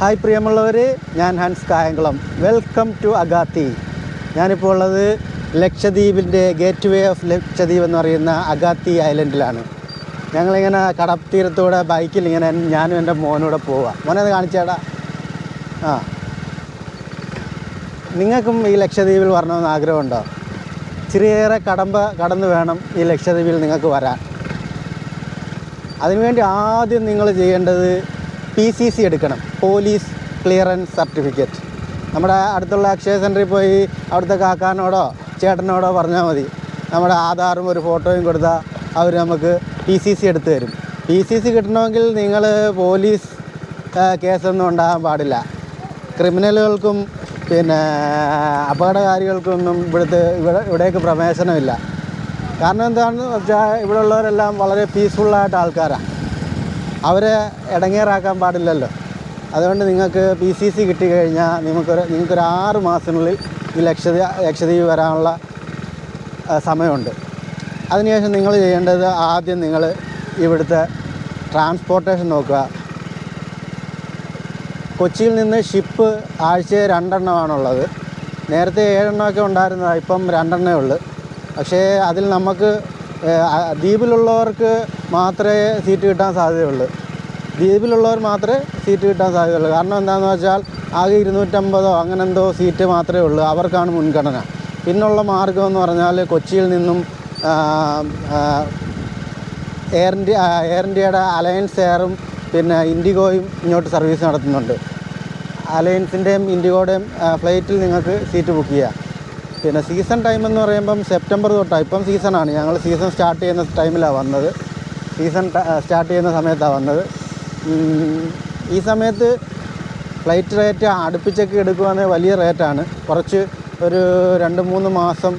Hi പ്രിയമുള്ളവർ ഞാൻ Hans Kayamkulam. Welcome to Agatti ഞാനിപ്പോൾ ഉള്ളത് ലക്ഷദ്വീപിന്റെ ഗേറ്റ് വേ ഓഫ് ലക്ഷദ്വീപ് എന്ന് പറയുന്ന അഗാത്തി ഐലൻഡിലാണ് ഞങ്ങളിങ്ങനെ കടത്തീരത്തൂടെ ബൈക്കിൽ ഇങ്ങനെ ഞാനും എന്റെ മോനൂടെ പോവുക മോനെ കാണിച്ചേടാ. ആ. നിങ്ങൾക്കും ഈ ലക്ഷദ്വീപിൽ വരണമെന്ന് ആഗ്രഹമുണ്ടോ? ചെറിയേറെ കടമ്പ കടന്നു വേണം ഈ ലക്ഷദ്വീപിൽ നിങ്ങൾക്ക് വരാൻ. അതിനുവേണ്ടി ആദ്യം നിങ്ങൾ ചെയ്യേണ്ടത് പി സി സി എടുക്കണം. പോലീസ് ക്ലിയറൻസ് സർട്ടിഫിക്കറ്റ് നമ്മുടെ അടുത്തുള്ള അക്ഷയ സെന്ററിൽ പോയി അവിടുത്തെ കാക്കാനോടോ ചേട്ടനോടോ പറഞ്ഞാൽ മതി. നമ്മുടെ ആധാറും ഒരു ഫോട്ടോയും കൊടുത്താൽ അവർ നമുക്ക് പി സി സി എടുത്തു തരും. പി സി സി കിട്ടണമെങ്കിൽ നിങ്ങൾ പോലീസ് കേസൊന്നും ഉണ്ടാകാൻ പാടില്ല. ക്രിമിനലുകൾക്കും പിന്നെ അപകടകാരികൾക്കൊന്നും ഇവിടുത്തെ ഇവിടെ ഇവിടേക്ക് പ്രവേശനമില്ല. കാരണം എന്താണെന്ന് വെച്ചാൽ ഇവിടെ ഉള്ളവരെല്ലാം വളരെ പീസ്ഫുള്ളായിട്ട് ആൾക്കാരാണ് അവരെ ഇടങ്ങേറാക്കാൻ പാടില്ലല്ലോ. അതുകൊണ്ട് നിങ്ങൾക്ക് പി സി സി കിട്ടിക്കഴിഞ്ഞാൽ നിങ്ങൾക്കൊരു നിങ്ങൾക്കൊരു ആറ് മാസത്തിനുള്ളിൽ ഈ ലക്ഷദ്വീ ലക്ഷദ്വീപ് വരാനുള്ള സമയമുണ്ട്. അതിനുശേഷം നിങ്ങൾ ചെയ്യേണ്ടത് ആദ്യം നിങ്ങൾ ഇവിടുത്തെ ട്രാൻസ്പോർട്ടേഷൻ നോക്കുക. കൊച്ചിയിൽ നിന്ന് ഷിപ്പ് ആഴ്ച രണ്ടെണ്ണമാണുള്ളത്. നേരത്തെ ഏഴെണ്ണമൊക്കെ ഉണ്ടായിരുന്നതാണ് ഇപ്പം രണ്ടെണ്ണേ ഉള്ളൂ. പക്ഷേ അതിൽ നമുക്ക് ദ്വീപിലുള്ളവർക്ക് മാത്രമേ സീറ്റ് കിട്ടാൻ സാധ്യതയുള്ളൂ. ദ്വീപിലുള്ളവർ മാത്രമേ സീറ്റ് കിട്ടാൻ സാധ്യതയുള്ളൂ. കാരണം എന്താണെന്ന് വെച്ചാൽ ആകെ ഇരുന്നൂറ്റമ്പതോ അങ്ങനെ എന്തോ സീറ്റ് മാത്രമേ ഉള്ളൂ. അവർക്കാണ് മുൻഗണന. പിന്നുള്ള മാർഗം എന്ന് പറഞ്ഞാൽ കൊച്ചിയിൽ നിന്നും എയർ ഇന്ത്യ എയർ ഇന്ത്യയുടെ അലയൻസ് എയറും പിന്നെ ഇൻഡിഗോയും ഇങ്ങോട്ട് സർവീസ് നടത്തുന്നുണ്ട്. അലയൻസിന്റെയും ഇൻഡിഗോയുടെയും ഫ്ലൈറ്റിൽ നിങ്ങൾക്ക് സീറ്റ് ബുക്ക് ചെയ്യാം. പിന്നെ സീസൺ ടൈം എന്ന് പറയുമ്പം സെപ്റ്റംബർ തൊട്ടാണ് ഇപ്പം സീസണാണ് ഞങ്ങൾ സീസൺ സ്റ്റാർട്ട് ചെയ്യുന്ന ടൈമിലാണ് വന്നത്. സീസൺ സ്റ്റാർട്ട് ചെയ്യുന്ന സമയത്താണ് വന്നത്. ഈ സമയത്ത് ഫ്ലൈറ്റ് റേറ്റ് അടുപ്പിച്ചൊക്കെ എടുക്കുകയാണെങ്കിൽ വലിയ റേറ്റാണ് കുറച്ച് ഒരു രണ്ട് മൂന്ന് മാസം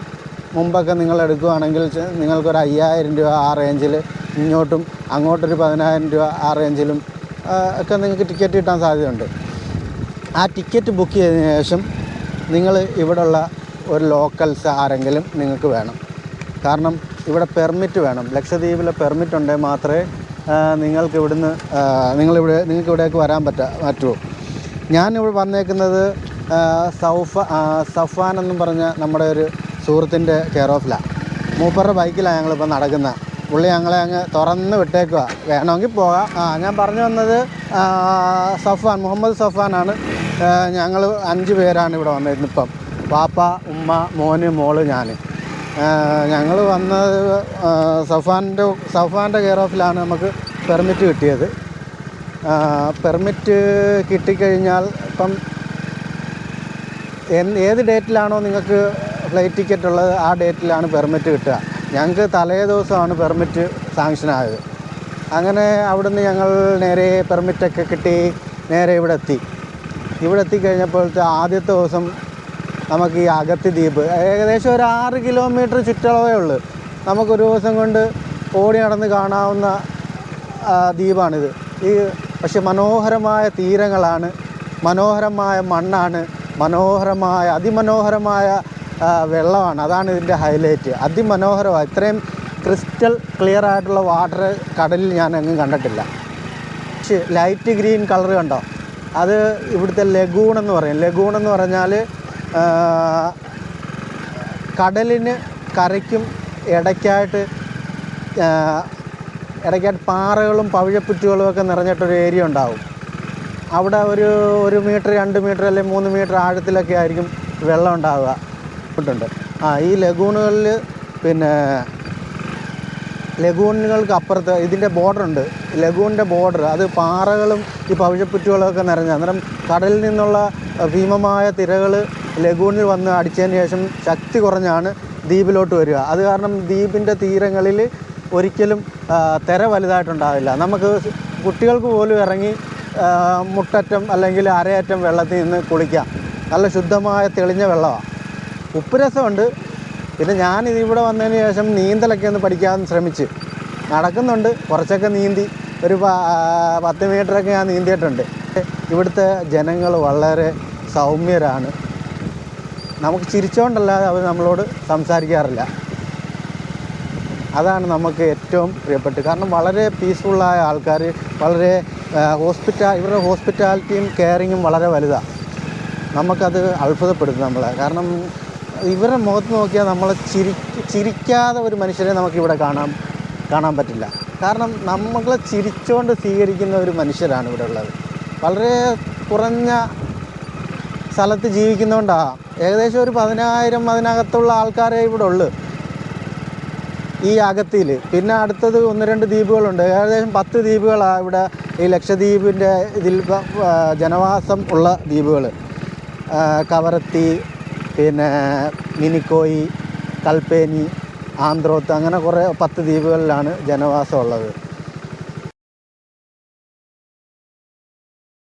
മുമ്പൊക്കെ നിങ്ങൾ എടുക്കുകയാണെങ്കിൽ നിങ്ങൾക്കൊരു അയ്യായിരം രൂപ ആ റേഞ്ചിൽ ഇങ്ങോട്ടും അങ്ങോട്ടൊരു പതിനായിരം രൂപ ആ റേഞ്ചിലും ഒക്കെ നിങ്ങൾക്ക് ടിക്കറ്റ് കിട്ടാൻ സാധ്യതയുണ്ട്. ആ ടിക്കറ്റ് ബുക്ക് ചെയ്തതിന് ശേഷം നിങ്ങൾ ഇവിടെയുള്ള ഒരു ലോക്കൽസ് ആരെങ്കിലും നിങ്ങൾക്ക് വേണം. കാരണം ഇവിടെ പെർമിറ്റ് വേണം. ലക്ഷദ്വീപിലെ പെർമിറ്റ് ഉണ്ടെങ്കിൽ മാത്രമേ നിങ്ങൾക്ക് ഇവിടുന്ന് നിങ്ങളിവിടെ നിങ്ങൾക്ക് ഇവിടേക്ക് വരാൻ പറ്റ പറ്റുമോ ഞാനിവിടെ വന്നേക്കുന്നത് സൗഫ സഫാൻ എന്നും പറഞ്ഞ നമ്മുടെ ഒരു സുഹൃത്തിന്റെ കെയർ ഓഫിലാണ് മൂപ്പറുടെ ബൈക്കിലാണ് ഞങ്ങളിപ്പോൾ നടക്കുന്നത് പുള്ളി ഞങ്ങളെ അങ്ങ് തുറന്ന് വിട്ടേക്കുക വേണമെങ്കിൽ പോകാം. ആ ഞാൻ പറഞ്ഞു വന്നത് സഫാൻ മുഹമ്മദ് സഫാനാണ് ഞങ്ങൾ അഞ്ച് പേരാണ് ഇവിടെ വന്നിരുന്നത് ഇപ്പം. പാപ്പ ഉമ്മ മോന് മോൾ ഞാൻ ഞങ്ങൾ വന്നത് സഫാന്റെ സഫാന്റെ കെയർ ഓഫിലാണ് നമുക്ക് പെർമിറ്റ് കിട്ടിയത്. പെർമിറ്റ് കിട്ടിക്കഴിഞ്ഞാൽ ഇപ്പം ഏത് ഡേറ്റിലാണോ നിങ്ങൾക്ക് ഫ്ലൈറ്റ് ടിക്കറ്റ് ഉള്ളത് ആ ഡേറ്റിലാണ് പെർമിറ്റ് കിട്ടുക. ഞങ്ങൾക്ക് തലേ ദിവസമാണ് പെർമിറ്റ് സാങ്ഷൻ ആയത് അങ്ങനെ അവിടുന്ന് ഞങ്ങൾ നേരെ പെർമിറ്റൊക്കെ കിട്ടി നേരെ ഇവിടെ എത്തി ഇവിടെ എത്തിക്കഴിഞ്ഞപ്പോഴത്തെ ആദ്യത്തെ ദിവസം നമുക്ക് ഈ അകത്ത് ദ്വീപ് ഏകദേശം ഒരു ആറ് കിലോമീറ്റർ ചുറ്റളവേ ഉള്ളൂ. നമുക്കൊരു ദിവസം കൊണ്ട് ഓടി നടന്ന് കാണാവുന്ന ദ്വീപാണിത്. ഈ പക്ഷെ മനോഹരമായ തീരങ്ങളാണ്. മനോഹരമായ മണ്ണാണ്. മനോഹരമായ അതിമനോഹരമായ വെള്ളമാണ്. അതാണ് ഇതിന്റെ ഹൈലൈറ്റ് അതിമനോഹരമാണ് ഇത്രയും ക്രിസ്റ്റൽ ക്ലിയർ ആയിട്ടുള്ള വാട്ടർ കടലിൽ ഞാൻ എങ്ങും കണ്ടിട്ടില്ല. ലൈറ്റ് ഗ്രീൻ കളർ കണ്ടോ? അത് ഇവിടുത്തെ ലഗൂൺ എന്ന് പറയും. ലഗൂൺ എന്ന് പറഞ്ഞാൽ കടലിന് കരയ്ക്കും ഇടയ്ക്കായിട്ട് ഇടയ്ക്കായിട്ട് പാറകളും പവിഴപ്പുറ്റുകളും ഒക്കെ നിറഞ്ഞിട്ടൊരു ഏരിയ ഉണ്ടാവും. അവിടെ ഒരു ഒരു മീറ്റർ രണ്ട് മീറ്റർ അല്ലെങ്കിൽ മൂന്ന് മീറ്റർ ആഴത്തിലൊക്കെ ആയിരിക്കും വെള്ളം ഉണ്ടാവുക. ഉണ്ട്. ആ ഈ ലഗൂണുകളിൽ പിന്നെ ലഗൂണുകൾക്ക് അപ്പുറത്ത് ഇതിന്റെ ബോർഡർ ഉണ്ട്. ലഗൂണിന്റെ ബോർഡർ അത് പാറകളും ഈ പവിഴപ്പുറ്റുകളൊക്കെ നിറഞ്ഞ അന്നേരം കടലിൽ നിന്നുള്ള ഭീമമായ തിരകൾ ലഗൂണിൽ വന്ന് അടിച്ചതിന് ശേഷം ശക്തി കുറഞ്ഞാണ് ദ്വീപിലോട്ട് വരിക. അത് കാരണം ദ്വീപിന്റെ തീരങ്ങളിൽ ഒരിക്കലും തിര വലുതായിട്ടുണ്ടാവില്ല. നമുക്ക് കുട്ടികൾക്ക് പോലും ഇറങ്ങി മുട്ടറ്റം അല്ലെങ്കിൽ അരയറ്റം വെള്ളത്തിൽ നിന്ന് കുളിക്കാം. നല്ല ശുദ്ധമായ തെളിഞ്ഞ വെള്ളമാണ്. ഉപ്പ് രസമുണ്ട്. പിന്നെ ഞാൻ ഇതിവിടെ വന്നതിന് ശേഷം നീന്തലൊക്കെ ഒന്ന് പഠിക്കാൻ ശ്രമിച്ച്. നടക്കുന്നുണ്ട്. കുറച്ചൊക്കെ നീന്തി. ഒരു പത്ത് മീറ്ററൊക്കെ ഞാൻ നീന്തിയിട്ടുണ്ട്. ഇവിടുത്തെ ജനങ്ങൾ വളരെ സൗമ്യരാണ്. നമുക്ക് ചിരിച്ചുകൊണ്ടല്ലാതെ അവർ നമ്മളോട് സംസാരിക്കാറില്ല. അതാണ് നമുക്ക് ഏറ്റവും പ്രിയപ്പെട്ടത്. കാരണം വളരെ പീസ്ഫുള്ളായ ആൾക്കാർ വളരെ ഹോസ്പിറ്റാ ഇവരുടെ ഹോസ്പിറ്റാലിറ്റിയും കെയറിങ്ങും വളരെ വലുതാണ് നമുക്കത് അത്ഭുതപ്പെടുത്തും നമ്മളെ. കാരണം ഇവരുടെ മുഖത്ത് നോക്കിയാൽ നമ്മളെ ചിരി ചിരിക്കാതെ ഒരു മനുഷ്യരെ നമുക്കിവിടെ കാണാൻ കാണാൻ പറ്റില്ല. കാരണം നമ്മളെ ചിരിച്ചുകൊണ്ട് സ്വീകരിക്കുന്ന ഒരു മനുഷ്യരാണ് ഇവിടെ ഉള്ളത്. വളരെ കുറഞ്ഞ സ്ഥലത്ത് ജീവിക്കുന്നതുകൊണ്ടാണ് ഏകദേശം ഒരു പതിനായിരം അതിനകത്തുള്ള ആൾക്കാരെ ഇവിടെ ഉള്ളു. ഈ അകത്തിൽ പിന്നെ അടുത്തത് ഒന്ന് രണ്ട് ദ്വീപുകളുണ്ട്. ഏകദേശം പത്ത് ദ്വീപുകളാണ് ഇവിടെ ഈ ലക്ഷദ്വീപിന്റെ ഇതിൽ ജനവാസം ഉള്ള ദ്വീപുകൾ കവരത്തി പിന്നെ മിനിക്കോയി കൽപ്പേനി ആന്ത്രോത്ത് അങ്ങനെ കുറേ പത്ത് ദ്വീപുകളിലാണ് ജനവാസം ഉള്ളത്.